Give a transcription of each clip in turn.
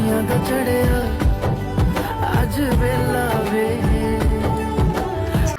ਖੁਸ਼ੀਆਂ ਦਾ ਚੜਿਆ ਅੱਜ ਵੇਲਾ ਵੇ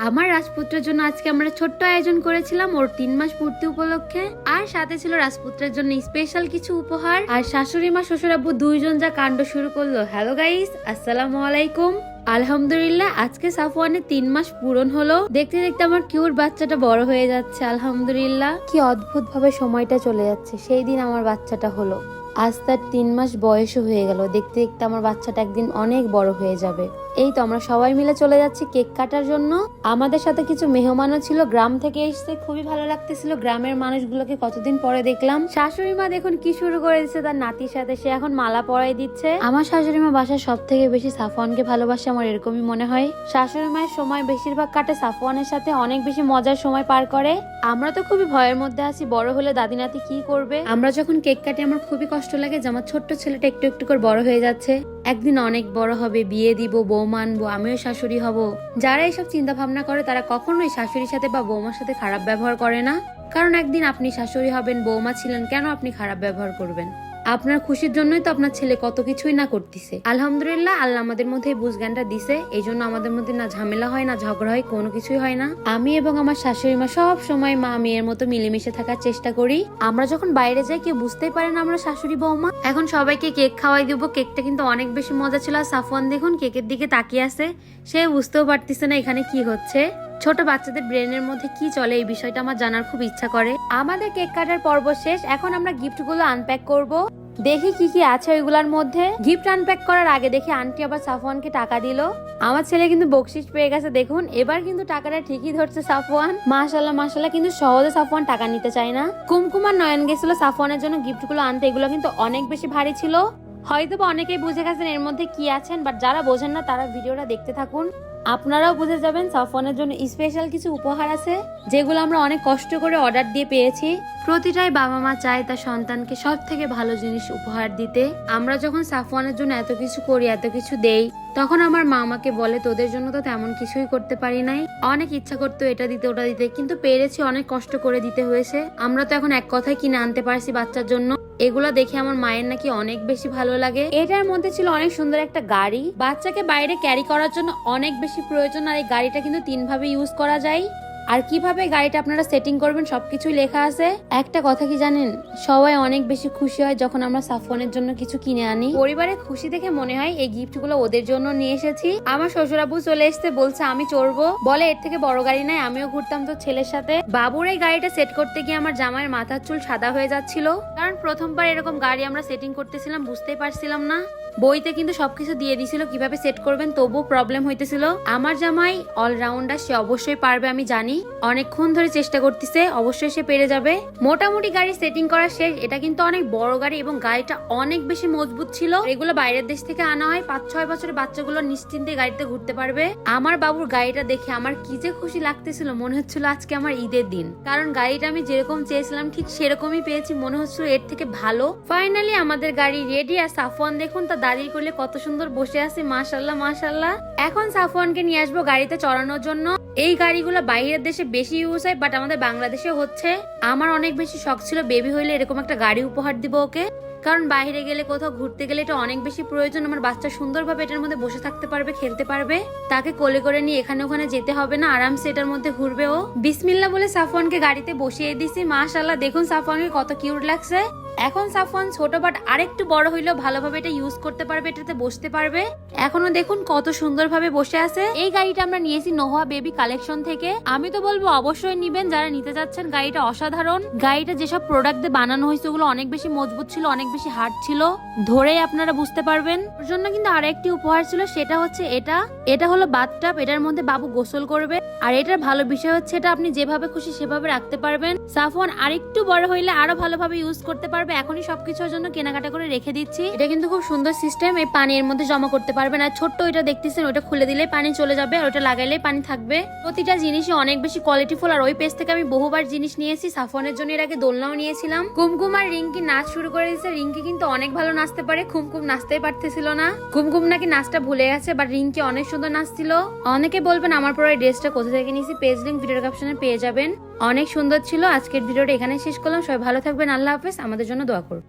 আমার রাজপুত্রের জন্য আজকে আমরা ছোট্ট আয়োজন করেছিলাম ওর তিন মাস পূর্তি উপলক্ষে আর সাথে ছিল রাজপুত্রের জন্য স্পেশাল কিছু উপহার আর শাশুড়ি মা শ্বশুর আব্বু দুইজন যা কাণ্ড শুরু করলো হ্যালো গাইস আসসালামু আলাইকুম আলহামদুলিল্লাহ আজকে সাফওয়ানের তিন মাস পূরণ হলো দেখতে দেখতে আমার কিউর বাচ্চাটা বড় হয়ে যাচ্ছে আলহামদুলিল্লাহ কি অদ্ভুত ভাবে সময়টা চলে যাচ্ছে সেই দিন আমার বাচ্চাটা হলো আজ তার তিন মাস বয়সও হয়ে গেল। দেখতে দেখতে আমার বাচ্চাটা একদিন অনেক বড় হয়ে যাবে। এই তো আমরা সবাই মিলে চলে যাচ্ছি কেক কাটার জন্য। আমাদের সাথে কিছু মেহমানও ছিল। গ্রাম থেকে এসে খুবই ভালো লাগতেছিল। গ্রামের মানুষগুলোকে কতদিন পরে দেখলাম। শাশুড়ি মা দেখুন কি শুরু করে দিচ্ছে তার নাতির সাথে। সে এখন মালা পরাই দিচ্ছে। আমার শাশুড়ি মা বাসার সব থেকে বেশি সাফওয়ানকে ভালোবাসে আমার এরকমই মনে হয়। শাশুড়ি মায়ের সময় বেশিরভাগ কাটে সাফওয়ানের সাথে। অনেক বেশি মজার সময় পার করে। আমরা তো খুবই ভয়ের মধ্যে আছি। বড় হলে দাদি নাতি কি করবে? আমরা যখন কেক কাটি, আমার খুবই কষ্ট লাগে যে আমার ছোট্ট ছেলেটা একটু একটু করে বড় হয়ে যাচ্ছে। একদিন অনেক বড় হবে, বিয়ে দিব, বউ মানবো, আমিও শাশুড়ি হব। যারা এইসব চিন্তা ভাবনা করে, তারা কখনোই শাশুড়ির সাথে বা বৌমার সাথে খারাপ ব্যবহার করে না। কারণ একদিন আপনি শাশুড়ি হবেন, বৌমা ছিলেন, কেন আপনি খারাপ ব্যবহার করবেন? আপনার খুশির জন্যই তো আপনার ছেলে কত কিছুই না করতেছে। আলহামদুলিল্লাহ, আল্লাহ আমাদের মধ্যে এই বুঝজ্ঞানটা দিছে। এই জন্য আমাদের মধ্যে না ঝামেলা হয়, না ঝগড়া হয়, কোনো কিছুই হয় না। আমি এবং আমার শাশুড়ি মা সব সময় মা মেয়ের মতো মিলেমিশে থাকার চেষ্টা করি। আমরা যখন বাইরে যাই, কেউ বুঝতেই পারে না আমরা শাশুড়ি বৌমা। এখন সবাইকে কেক খাওয়াই দিব। কেকটা কিন্তু অনেক বেশি মজা ছিল। আর সাফওয়ান দেখুন, কেকের দিকে তাকিয়ে আছে। সে বুঝতেও পারতেছে না এখানে কি হচ্ছে। ছোট বাচ্চাদের ব্রেনের মধ্যে কি চলে এই বিষয়টা আমার জানার খুব ইচ্ছা করে। আমাদের কেক কাটার পর্ব শেষ। এখন আমরা গিফটগুলো আনপ্যাক করব। দেখি কি কি আছে ওইগুলোর মধ্যে। গিফট আনপ্যাক করার আগে দেখি আন্টি আবার সাফওয়ানকে টাকা দিল। আমার ছেলে কিন্তু বকশিস পেয়ে গেছে, দেখুন। এবার কিন্তু টাকাটা ঠিকই ধরছে সাফওয়ান। মাশাল্লাহ মাশাল্লাহ কিন্তু সহজে সাফওয়ান টাকা নিতে চায় না। কুমকুমার নয়ন গেছিল সাফওয়ানের জন্য গিফটগুলো আনতে। এগুলো কিন্তু অনেক বেশি ভারী ছিল। হয়তো বা অনেকেই বুঝে গেছেন এর মধ্যে কি আছেন বাট যারা বোঝেন না, তারা ভিডিওটা দেখতে থাকুন। আপনারাও বুঝে যাবেন সাফওয়ানের জন্য স্পেশাল কিছু উপহার আছে, যেগুলো আমরা অনেক কষ্ট করে অর্ডার দিয়ে পেয়েছি। প্রতিটাই বাবা মা চায় তার সন্তানকে সব থেকে ভালো জিনিস উপহার দিতে। আমরা যখন সাফওয়ানের জন্য এত কিছু করি, এত কিছু দেই, তখন আমার মা আমাকে বলে, তোদের জন্য তো তেমন কিছুই করতে পারি নাই। অনেক ইচ্ছা করতো এটা দিতে, ওটা দিতে, কিন্তু পেরেছি অনেক কষ্ট করে দিতে হয়েছে। আমরা তো এখন এক কথায় কিনে আনতে পারছি বাচ্চার জন্য। এগুলো দেখে আমার মায়ের নাকি অনেক বেশি ভালো লাগে। এটার মধ্যে ছিল অনেক সুন্দর একটা গাড়ি। বাচ্চাকে বাইরে ক্যারি করার জন্য অনেক বেশি প্রয়োজন আর এই গাড়িটা কিন্তু তিন ভাবে ইউজ করা যায়। আর কীভাবে গাড়িটা আপনারা সেটিং করবেন, সবকিছুই লেখা আছে। একটা কথা কি জানেন? সবাই অনেক বেশি খুশি হয় যখন আমরা সাফওয়ানের জন্য কিছু কিনে আনি। পরিবারের খুশি দেখে মনে হয় এই গিফটগুলো ওদের জন্য নিয়ে এসেছি। আমার শ্বশুরাবু চলে এসেছে, বলছে, আমি চড়বো। বলে, এর থেকে বড় গাড়ি নাই, আমিও ঘুরতাম তো ছেলের সাথে। বাবুর এই গাড়িটা সেট করতে গিয়ে আমার জামাইয়ের মাথার চুল সাদা হয়ে যাচ্ছিল। কারণ প্রথমবার এরকম গাড়ি আমরা সেটিং করতেছিলাম, বুঝতেই পারছিলাম না। বইতে কিন্তু সবকিছু দিয়ে দিছিল, কীভাবে সেট করবেন, তবুও প্রবলেম হইতেছিল। আমার জামাই অলরাউন্ডার সে অবশ্যই পারবে, আমি জানি। অনেকক্ষণ ধরে চেষ্টা করতেছে, অবশ্যই সে পেরে যাবে। মোটামুটি গাড়ি সেটিং করা শেষ। এটা কিন্তু অনেক বড় গাড়ি এবং গাড়িটা অনেক বেশি মজবুত ছিল। এগুলো বাইরের দেশ থেকে আনা হয়। পাঁচ ছয় বছরের বাচ্চাগুলো নিশ্চিন্তে গাড়িতে ঘুরতে পারবে। আমার বাবুর গাড়িটা দেখে আমার কি যে খুশি লাগতেছিল, মনে হচ্ছিল আজকে আমার ঈদের দিন। কারণ গাড়িটা আমি যেরকম চেয়েছিলাম, ঠিক সেরকমই পেয়েছি, মনে হচ্ছিল এর থেকে ভালো। ফাইনালি আমাদের গাড়ি রেডি আর সাফওয়ান দেখুন তা দাদির করলে কত সুন্দর বসে আছে। মাশাল্লাহ মাশাল্লাহ এখন সাফওয়ানকে নিয়ে আসব গাড়িতে চড়ানোর জন্য। এই গাড়িগুলো বাইরের দেশে বেশি ইউজ হয় বাট আমাদের বাংলাদেশে হচ্ছে। আমার অনেক বেশি শখ ছিল বেবি হইলে এরকম একটা গাড়ি উপহার দিব ওকে। কারণ বাইরে গেলে কোথাও ঘুরতে গেলে এটা অনেক বেশি প্রয়োজন। আমার বাচ্চা সুন্দরভাবে এটার মধ্যে বসে থাকতে পারবে, খেলতে পারবে। তাকে কোলে করে নিয়ে এখানে ওখানে যেতে হবে না, আরামসে এটার মধ্যে ঘুরবে ও। বিসমিল্লা বলে সাফওয়ানকে গাড়িতে বসিয়ে দিছি মাশাল্লাহ দেখুন সাফওয়ানকে কত কিউট লাগছে। এখন সাফওয়ান ছোট বাট আরেকটু বড় হইলেও ভালোভাবে এটা ইউজ করতে পারবে, এটাতে বসতে পারবে। এখনও দেখুন কত সুন্দরভাবে বসে আছে। এই গাড়িটা আমরা নিয়েছি নোহা বেবি কালেকশন থেকে। আমি তো বলব অবশ্যই নিবেন, যারা নিতে যাচ্ছেন গাড়িটা অসাধারণ। গাড়িটা যেসব প্রোডাক্ট দিয়ে বানানো হয়েছে, ওগুলো অনেক বেশি মজবুত ছিল, অনেক বেশি হার্ড ছিল, ধরেই আপনারা বুঝতে পারবেন। ওর জন্য কিন্তু আরেকটি উপহার ছিল, সেটা হচ্ছে এটা। এটা হলো বাথটাব এটার মধ্যে বাবু গোসল করবে। আর এটার ভালো বিষয় হচ্ছে, এটা আপনি যেভাবে খুশি সেভাবে রাখতে পারবেন। সাফওয়ান আরেকটু বড় হইলে আরও ভালোভাবে ইউজ করতে পারবে। এখনই সবকিছুর জন্য কেনাকাটা করে রেখে দিচ্ছি। এটা কিন্তু খুব সুন্দর সিস্টেম এই পানি এর মধ্যে জমা করতে পারবেন। আর ছোট্ট ওইটা দেখতেছেন ওটা খুলে দিলে পানি চলে যাবে আর ওটা লাগাইলে পানি থাকবে। প্রতিটা জিনিসই অনেক বেশি কোয়ালিটিফুল আর ওই পেজ থেকে আমি বহুবার জিনিস নিয়েছি সাফনের জন্য এর আগে দোলনাও নিয়েছিলাম। কুমকুম আর রিঙ্কি নাচ শুরু করে দিয়েছে। রিঙ্কি কিন্তু অনেক ভালো নাচতে পারে খুমকুম নাচতেই পারতেছিল না। কুমকুম নাকি নাচটা ভুলে গেছে বাট রিঙ্কি অনেক সুন্দর নাচছিল। অনেকে বলবেন, আমার পরে ড্রেসটা কোথা থেকে নিয়েছি? পেজ লিঙ্ক ভিডিওর ক্যাপশনে পেয়ে যাবেন। অনেক সুন্দর ছিল, আজকের ভিডিওটা এখানে শেষ করলাম। সবাই ভালো থাকবেন, আল্লাহ হাফেজ। আমাদের জন্য দোয়া করুন।